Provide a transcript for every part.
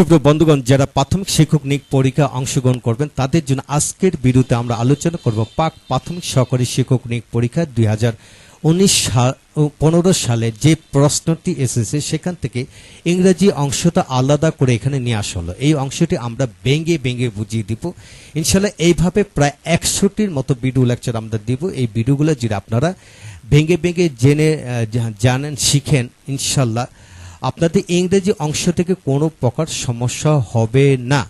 সুপ্রিয় বন্ধুগণ, যারা প্রাথমিক শিক্ষক নিক পরীক্ষা অংশগ্রহণ করবেন, তাদের জন্য আজকের বিরুদ্ধে আমরা আলোচনা করব পাক প্রাথমিক সহকারী শিক্ষক নিক পরীক্ষা দুই হাজার উনিশ পনেরো সালে যে প্রশ্নটি এসেছে, সেখান থেকে ইংরেজি অংশটা আলাদা করে এখানে নিয়ে আসা হলো। এই অংশটি আমরা ভেঙে ভেঙে বুঝিয়ে দিব। ইনশাল্লাহ এইভাবে প্রায় একশোটির মতো ভিডিও লেকচার আমরা দিব। এই ভিডিওগুলো যদি আপনারা ভেঙে ভেঙে জেনে জানেন, শিখেন ইনশাল্লাহ আপনাদের ইংরেজি অংশ থেকে কোনো প্রকার সমস্যা হবে না।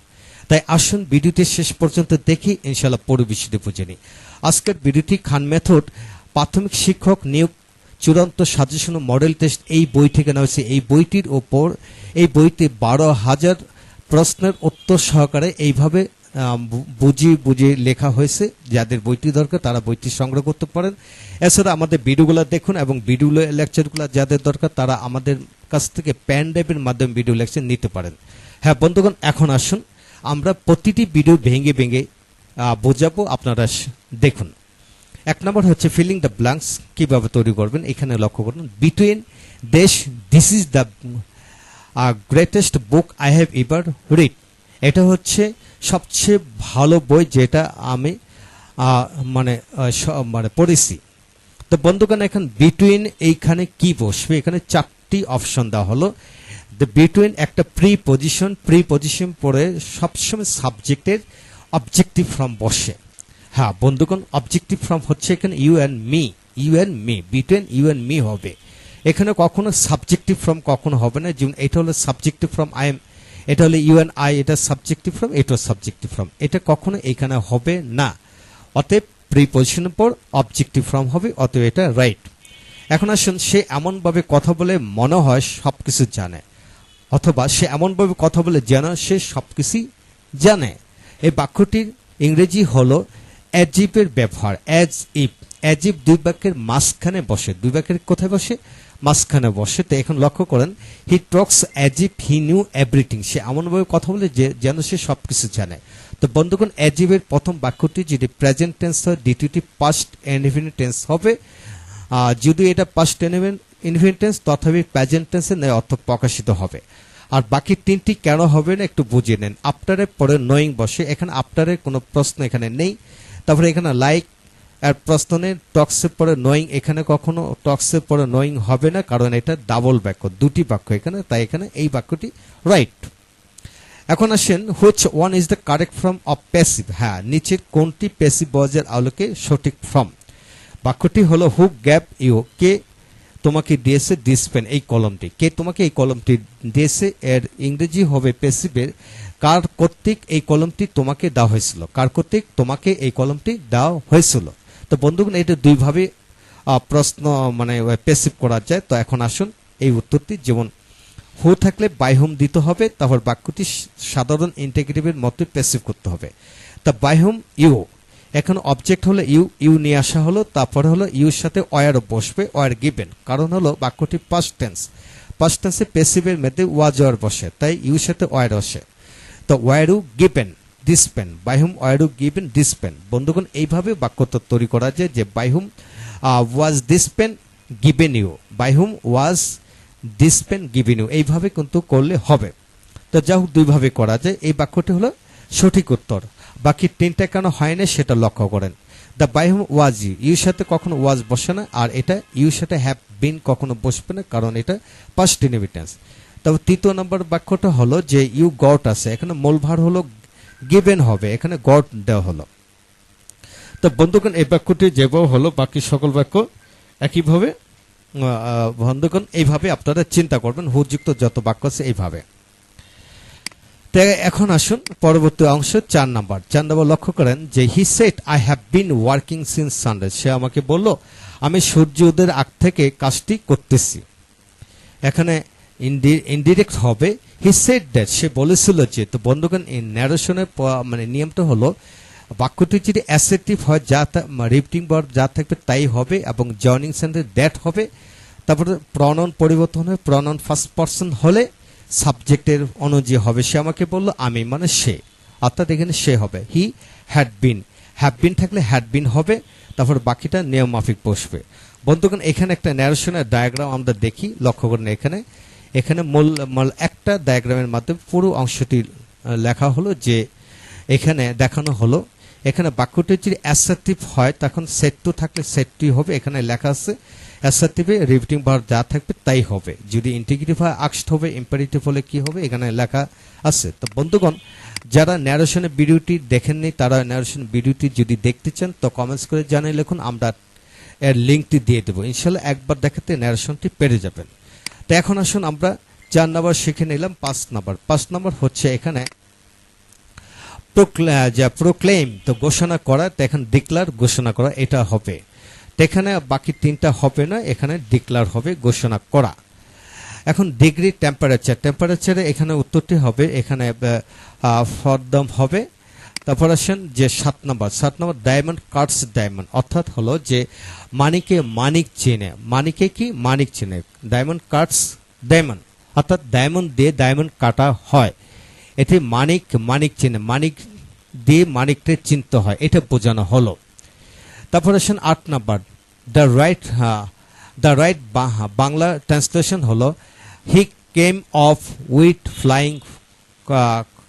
তাই আসুন ভিডিওটি শেষ পর্যন্ত দেখি ইনশাল্লাহ পরে বিষয়টি বুঝে নিই। আজকের ভিডিওটি খান মেথড, প্রাথমিক শিক্ষক নিয়োগ চূড়ান্ত সাজেশন মডেল টেস্ট এই বই থেকে নেওয়া হয়েছে। এই বইটির ওপর, এই বইতে বারো হাজার প্রশ্নের উত্তর সহকারে এইভাবে আহ, বু- বুঝিয়ে বুঝিয়ে লেখা হয়েছে যাদের বইটি দরকার তারা বইটি সংগ্রহ করতে পারেন। এছাড়া আমাদের ভিডিওগুলো দেখুন এবং ভিডিও লেকচারগুলো যাদের দরকার তারা আমাদের কাছ থেকে প্যান ড্রাইভের মাধ্যমে ভিডিও লেকচার নিতে পারেন। হ্যাঁ বন্ধুগণ এখন আসুন। আমরা প্রতিটি ভিডিও ভেঙে ভেঙে বোঝাবো আপনারা দেখুন। এক নম্বর হচ্ছে ফিলিং দ্য ব্ল্যাঙ্কস কীভাবে তৈরি করবেন এখানে লক্ষ্য করুন। বিটুইন দেশ this is the greatest book I have ever read এটা হচ্ছে সবচেয়ে ভালো বই যেটা আমি মানে মানে পড়েছি। তো বন্ধুগণ, এখন বিটুইন এইখানে কি বসবে? এখানে চারটি অপশন দেওয়া হলো। দ্য বিটুইন একটা প্রি পজিশন প্রি পজিশন পড়ে সবসময় সাবজেক্টের অবজেক্টিভ ফ্রম বসে। হ্যাঁ বন্ধুগণ অবজেক্টিভ ফ্রম হচ্ছে এখানে you and me you and me between you and me হবে। এখানে কখনো সাবজেক্টিভ ফ্রম কখনো হবে না, যেমন এটা হলো সাবজেক্টিভ ফ্রম আই এম এটা হলো ইউ অ্যান্ড আই, এটা সাবজেক্টিভ ফ্রম, এটা সাবজেক্টিভ ফ্রম। এটা কখনো এখানে হবে না। অতএব প্রিপোজিশনের পর অবজেক্টিভ ফর্ম হবে, অতএব এটা রাইট এখন আসুন, সে এমনভাবে কথা বলে মনে হয় সব কিছু জানে। অথবা সে এমনভাবে কথা বলে যেন সে সব কিছুই জানে। এই বাক্যটির ইংরেজি হলো অ্যাজিপের ব্যবহার। অ্যাজ ইফ অ্যাজিপ দুই বাক্যের মাঝখানে বসে। দুই বাক্যের কোথায় বসে? মাঝখানে বসে তো এখন লক্ষ্য করেন he Tux অ্যাজিপ he knew everything সে এমনভাবে কথা বলে যে যেন সে সব কিছু জানে। তো বন্ধুগণ অ্যাজিবের প্রথম বাক্যটি যদি প্রেজেন্ট টেন্স হয় দ্বিতীয়টি পাস্ট ইনফিনিট টেন্স হবে। আহ, যদি এটা পাস্ট ইনফিনিট টেন্স তথাপি প্রেজেন্ট টেন্সে নেয় অর্থ প্রকাশিত হবে। আর বাকি তিনটি কেন হবে না একটু বুঝিয়ে নেন। আফটারের পরে নোয়িং বসে এখানে আফটারের কোনো প্রশ্ন এখানে নেই। তারপরে এখানে লাইক আর প্রশ্নে টক্সের পরে নোয়িং এখানে কখনো, টক্সের পরে নোয়িং হবে না, কারণ এটা ডাবল বাক্য, দুটি বাক্য এখানে, তাই এখানে এই বাক্যটি রাইট এখন আসেন which one is the correct form of passive হ্যাঁ নিচের কোনটি প্যাসিভ বজের আলোকে সঠিক ফর্ম বাক্যটি হলো হু গ্যাপ ইউ কে তোমাকে দিয়েছে দিস পেন এই কলমটি। কে তোমাকে এই কলমটি দিয়েছে? এর ইংরেজি হবে প্যাসিভের কার কর্তৃক এই কলমটি তোমাকে দেওয়া হয়েছিল? কার কর্তৃক তোমাকে এই কলমটি দেওয়া হয়েছিল? তো বন্ধুগণ এটা দুইভাবে প্রশ্ন মানে প্যাসিভ করা যায়, তো এখন আসুন এই উত্তরটি। যেমন, হু থাকলে বাই হোম দিতে হবে, তারপর বাক্যটি সাধারণ ইন্টিগ্রেটিভের মতো প্যাসিভ করতে হবে। তা বাই হোম ইউ, এখন অবজেক্ট হলো ইউ ইউ নিয়ে আসা হলো, তারপরে হলো ইউর সাথে ওয়ার বসবে ওয়ার গিভেন কারণ হলো বাক্যটি পাস্ট টেন্স পাস্ট টেন্সে প্যাসিভের মধ্যে ওয়াজ ওয়ার বসে, তাই ইউর সাথে ওয়ার বসে তো were you given this pen by whom were you given this pen বন্ধুগণ, এইভাবে বাক্যটা তৈরি করা যায় যে by whom was this pen given you by whom was this pen given you এইভাবে কিন্তু করলে হবে। তো যা হোক, দুইভাবে করা যায়। এই বাক্যটি হলো সঠিক উত্তর। বাকি তিনটা কেন হয় না, সেটা লক্ষ্য করেন। The by whom was you your সাথে কখনো ওয়াজ বসে না, আর এটা ইউর সাথে হ্যাভ বিন কখনো বসবে না, কারণ এটা পাস্ট ইনভিটেন্স তবে তৃতীয় নম্বর বাক্যটা হলো যে ইউ গট আছে। এখানে মূল ভার হলো গিভেন হবে, এখানে গড দেওয়া হলো। তো বন্ধুগণ, এই বাক্যটি যেভাবে হলো, বাকি সকল বাক্য একইভাবে বন্ধুগণ, এইভাবে আপনারা চিন্তা করবেন, হুযুক্ত যত বাক্য আছে এইভাবে। এখন আসুন পরবর্তী অংশ, চার নাম্বার। চার নাম্বার লক্ষ্য করেন যে he said I have been working since Sunday সে আমাকে বলল, আমি সূর্য উদয়ের আগ থেকে কাজটি করতেছি। এখানে ইনডিরেক্ট হবে। হি সেড দ্যাট সে বলেছিল যে, তো বন্ধুগণ, এই ন্যারেশনের মানে নিয়মটা হলো, বাক্যটি যদি অ্যাসেটিভ হয়, যা রিপিটিং বার যা থাকবে তাই হবে, এবং জয়নিং সেন্টার দ্যাট হবে, তারপরে প্রনন পরিবর্তন হবে প্রনন ফার্স্ট পার্সন হলে সাবজেক্টের অনুযায়ী হবে, সে আমাকে বলল, আমি মানে সে। অর্থাৎ এখানে সে হবে। He had been have been থাকলে হ্যাড বিন হবে, তারপর বাকিটা নিয়ম মাফিক বসবে। বন্ধুগণ, এখানে একটা ন্যারেশনের ডায়াগ্রাম আমরা দেখি, লক্ষ্য করেন এখানে। এখানে মূল একটা ডায়াগ্রামের মাধ্যমে পুরো অংশটি লেখা হলো যে এখানে দেখানো হলো, এখানে বাক্যটি যদি অ্যাসার্টিভ হয়, তখন সেট টু থাকলে সেট টু হবে, এখানে লেখা আছে অ্যাসার্টিভে রিপিটিং বার যা থাকবে তাই হবে। যদি ইন্টিগ্রেটিভ হয় আক্সড হবে ইম্পারেটিভ হলে কি হবে, এখানে লেখা আছে। তো বন্ধুগণ, যারা ন্যারেশনের ভিডিওটি দেখেননি, তারা ন্যারেশন ভিডিওটি যদি দেখতে চান, তো কমেন্টস করে জানিয়ে লিখুন, আমরা এর লিঙ্কটি দিয়ে দেবো। ইনশাল্লাহ একবার দেখাতে ন্যারেশনটি পেরে যাবেন। তো এখন আসুন আমরা চার নাম্বার শিখে নিলাম, পাঁচ নাম্বার। পাঁচ নাম্বার হচ্ছে এখানে যা প্রোক্লেম তো ঘোষণা করা, তো এখন ডিক্লার ঘোষণা করা, এটা হবে। তো এখানে বাকি তিনটা হবে না, এখানে ডিক্লার হবে, ঘোষণা করা। এখন ডিগ্রি টেম্পারেচার টেম্পারেচারে এখানে উত্তরটি হবে, এখানে ফরদম হবে। তারপর আসেন যে সাত নম্বর। সাত নম্বর ডায়মন্ড কাটস ডায়মন্ড, অর্থাৎ হলো যে মানিকে মানিক চেনে। মানিকে কি? মানিক চেনে। ডায়মন্ড কাটস ডায়মন্ড, অর্থাৎ ডায়মন্ড দিয়ে ডায়মন্ড কাটা হয়। এটি মানিক মানিক চেনে। মানিক দিয়ে মানিককে চিনতে হয়। এটা বোঝানো হলো। তারপর আসেন আট number. The right the right Bangla translation হলো, he came of with flying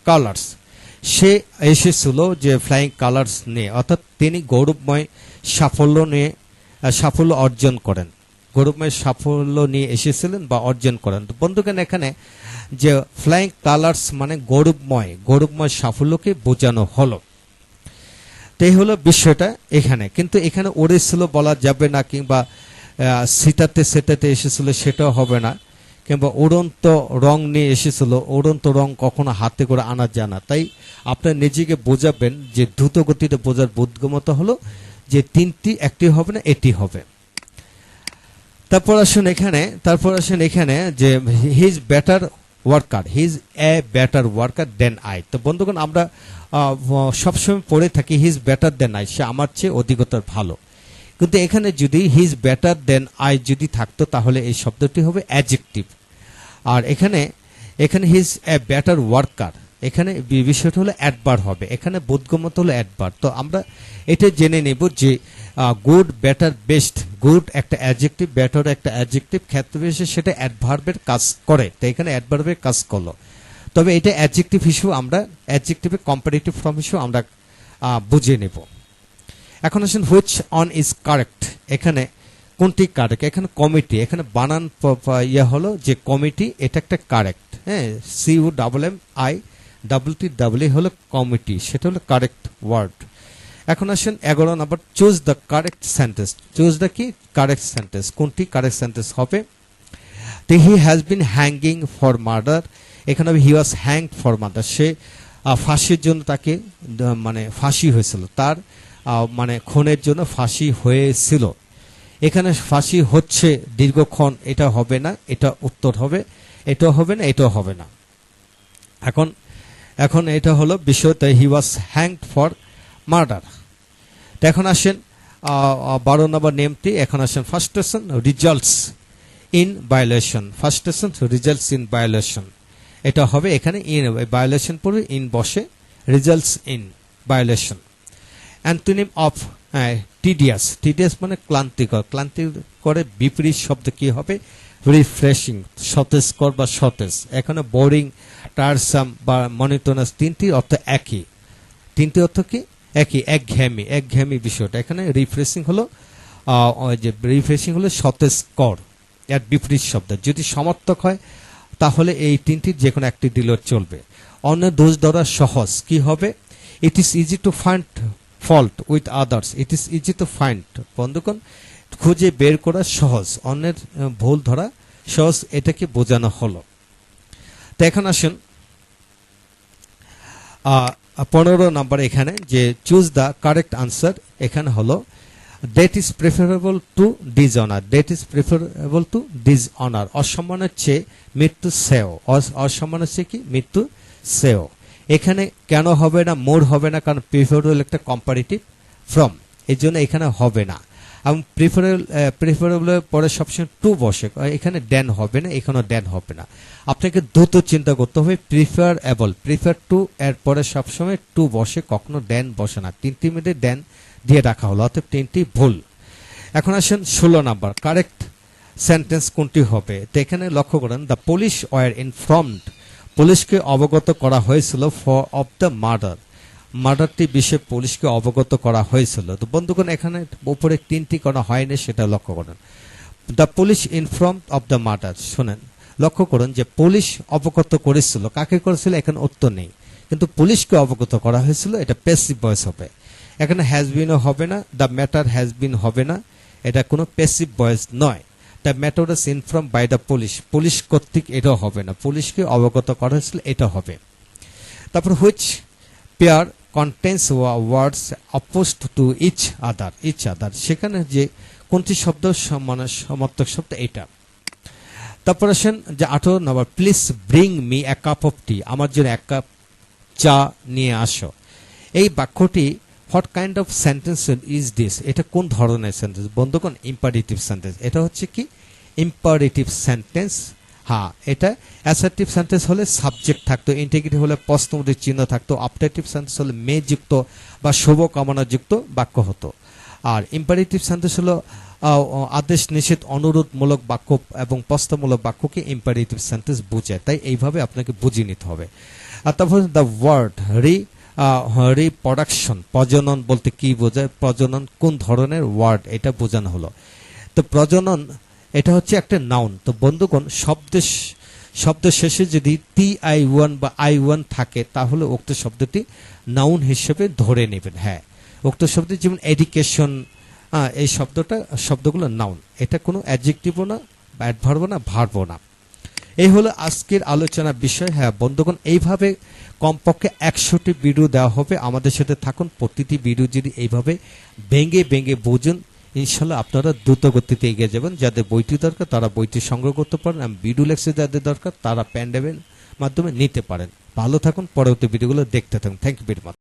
colours. সে এসেছিল যে ফ্লাইং কালার্স নিয়ে, অর্থাৎ তিনি গৌরবময় সাফল্য নিয়ে সাফল্য অর্জন করেন। গৌরবময় সাফল্য নিয়ে এসেছিলেন বা অর্জন করেন। তো বন্ধুগণ, এখানে যে ফ্লাইং কালার্স মানে গৌরবময় গৌরবময় সাফল্যকে বোঝানো হলো। তো এই হলো বিষয়টা এখানে। কিন্তু এখানে ওড়েছিল বলা যাবে না কিংবা সিটাতে সেটাতে এসেছিল সেটাও হবে না। কিংবা উড়ন্ত রং নিয়ে এসেছিল, উড়ন্ত রং কখনো হাতে করে আনা যায় না। তাই আপনার নিজেকে বোঝাবেন যে দ্রুত গতিতে বোঝার বোধগমতা হলো যে তিনটি, একটি হবে না, এটি হবে। তারপর আসুন এখানে, তারপর আসুন এখানে যে he's better worker he's a better worker than I তো বন্ধুগণ, আমরা সবসময় পড়ে থাকি হিজ বেটার দেন আই সে আমার চেয়ে অধিকতর ভালো। কিন্তু এখানে যদি হিজ বেটার দেন আই যদি থাকতো, তাহলে এই শব্দটি হবে অ্যাজেক্টিভ আর এখানে এখানে হিজ এ বেটার ওয়ার্কার এখানে বিষয়টা হলো অ্যাডবার হবে। এখানে বোধগমত হলো অ্যাডবার তো আমরা এটা জেনে নেব যে গুড বেটার বেস্ট গুড একটা অ্যাডজেক্টিভ বেটার একটা অ্যাডজেক্টিভ ক্ষেত্র বিশেষে সেটা অ্যাডভার্বের কাজ করে। তো এখানে অ্যাডভার্বের কাজ করল। তবে এটা অ্যাডজেক্টিভ হিসেবে আমরা অ্যাডজেক্টিভে কম্পারেটিভ ফর্ম হিসেবে আমরা বুঝে নেব। এখন আসেন হুইচ অন ইজ কারেক্ট এখানে কোনটি কারেক্ট? এখানে কমিটি, এখানে বানান ইয়ে হলো যে কমিটি, এটা একটা কারেক্ট হ্যাঁ C U double M I double T double হলো কমিটি, সেটা হলো কারেক্ট ওয়ার্ড। এখন আসেন এগারো number, choose the correct sentence. Choose the কি? Correct sentence. কোনটি কারেক্ট সেন্টেন্স হবে? তো he has been hanging for murder. এখানে he was hang for murder. সে ফাঁসির জন্য তাকে মানে ফাঁসি হয়েছিল। তার মানে খুনের জন্য ফাঁসি হয়েছিল। এখানে ফাঁসি হচ্ছে দীর্ঘক্ষণ, এটা হবে না, এটা উত্তর হবে এটা হবে না, এটাও হবে না। এখন এখন এটা হলো বিষয়তে he was hanged for murder এখন আসেন বারো নম্বর নেমটি এখন আসেন first station results in violation first station results in violation এটা হবে এখানে ইন ভায়োলেশন পড়বে ইন বসে results in violation antonym of tedious tedious মানে ক্লান্তিকর। ক্লান্তিকরের বিপরীত শব্দ কি হবে? রিফ্রেশিং সতেজকর বা সতেজ। এখানে বোরিং টায়ারসাম বা মনিটনাস তিনটি অর্থ একই। তিনটি অর্থ কি? একই, একঘেয়েমি একঘেয়েমি বিষয়টা। এখানে রিফ্রেশিং হলো যে রিফ্রেশিং হলো সতেজকর এর বিপরীত শব্দ। যদি সমর্থক হয়, তাহলে এই তিনটির যে কোনো একটি দিলেও চলবে। অন্য দোষ ধরা সহজ। কি হবে? It is easy to find fault with others it is easy to find বন্ধুগণ, খুঁজে বের করা সহজ, অন্যের ভুল ধরা সহজ, এটাকে বোঝানো হলো। তো এখন আসুন পনেরো নাম্বার এখানে যে চুজ দ্য কারেক্ট আনসার এখানে হলো death is preferable to dishonour death is preferable to dishonour অসম্মানের চেয়ে মৃত্যু সেও অসম্মানের চেয়ে কি? মৃত্যু সেও। এখানে কেন হবে না মোর হবে না, কারণ প্রিফারেবল একটা কম্পারেটিভ ফ্রম এই জন্য এখানে হবে না। এবং প্রিফারেবল প্রিফারেবল পরে সবসময় টু বসে এখানে ড্যান হবে না, এখানেও ড্যান হবে না। আপনাকে দ্রুত চিন্তা করতে হবে প্রিফার এবল প্রিফার টু এর পরে সবসময় টু বসে, কখনো ড্যান বসে না। তিনটি মিনিটে ড্যান দিয়ে রাখা হলো অর্থাৎ তিনটি ভুল। এখন আসেন ষোলো নাম্বার কারেক্ট সেন্টেন্স কোনটি হবে? তো এখানে লক্ষ্য করেন দ্য পুলিশ ওয়ার ইনফর্মড পুলিশকে অবগত করা হয়েছিল ফর অফ দ্য মার্ডার মার্ডারটি বিষয়ে পুলিশকে অবগত করা হয়েছিল। তো বন্ধুগণ, এখানে উপরে তিনটি করা হয়নি, সেটা লক্ষ্য করেন। The police inform of the murder শোনেন, লক্ষ্য করুন যে পুলিশ অবগত করেছিল। কাকে করেছিল? এখানে উত্তর নেই। কিন্তু পুলিশকে অবগত করা হয়েছিল, এটা পেসিভ ভয়েস হবে। এখানে হ্যাজ বিনও হবে না দ্য ম্যাটার হ্যাজ বিন হবে না, এটা কোনো পেসিভ ভয়েস নয়। The matter is inform by the police police কর্তৃক এটাও হবে না। পুলিশকে অবগত করা হয়েছিল এটা হবে। তারপর which pair contains words opposite to each other each other সেখানে যে কোনটি শব্দ মানে সমার্থক শব্দ, এটা। তারপর আসেন যে আঠারো নম্বর প্লিজ ব্রিং মি এক কাপ অফ টি আমার জন্য এক কাপ চা নিয়ে আসো। এই বাক্যটি what kind of sentence is this এটা কোন ধরনের সেন্টেন্স বন্ধুগণ ইম্পারেটিভ সেন্টেন্স এটা হচ্ছে কি? ইম্পারেটিভ সেন্টেন্স হ্যাঁ এটা অ্যাসার্টিভ সেন্টেন্স হলে সাবজেক্ট থাকতো ইন্টিগ্রিটি হলে প্রশ্নবোধক চিহ্ন থাকতো অপটেটিভ সেন্টেন্স হলে মেযুক্ত বা শুভকামনাযুক্ত বাক্য হতো। আর ইম্পারেটিভ সেন্টেন্স হলো আদেশ, নিষেধ, অনুরোধমূলক বাক্য এবং প্রস্তাবমূলক বাক্যকে ইম্পারেটিভ সেন্টেন্স বোঝায়। তাই এইভাবে আপনাকে বুঝিয়ে নিতে হবে। আর তারপর দ্য ওয়ার্ড রি রিপ্রোডাকশন প্রজনন বলতে কি বোঝায়? প্রজনন কোন ধরনের ওয়ার্ড এটা বোঝানো হলো। তো প্রজনন, এটা হচ্ছে একটা নাউন তো বন্ধুগণ, শব্দ শব্দ শেষে যদি টি আই ওয়ান বা আই ওয়ান থাকে, তাহলে উক্ত শব্দটি নাউন হিসেবে ধরে নেবেন। হ্যাঁ উক্ত শব্দ যেমন এডুকেশন এই শব্দটা, শব্দগুলো নাউন এটা কোনো অ্যাডজেক্টিভও না অ্যাডভার্বও না ভার্বও না। এই হলো আজকের আলোচনা বিষয়। হ্যাঁ বন্ধুগণ, এইভাবে কমপক্ষে একশোটি ভিডিও দেওয়া হবে। আমাদের সাথে থাকুন, প্রতিটি ভিডিও যদি এইভাবে ভেঙে ভেঙে বুঝুন, ইনশাল্লাহ আপনারা দ্রুত গতিতে এগিয়ে যাবেন। যাদের বইটি দরকার, তারা বইটি সংগ্রহ করতে পারেন এবং ভিডিও লেক্সে যাদের দরকার, তারা প্যান্ডেমের মাধ্যমে নিতে পারেন। ভালো থাকুন, পরবর্তী ভিডিওগুলো দেখতে থাকুন। Thank you very much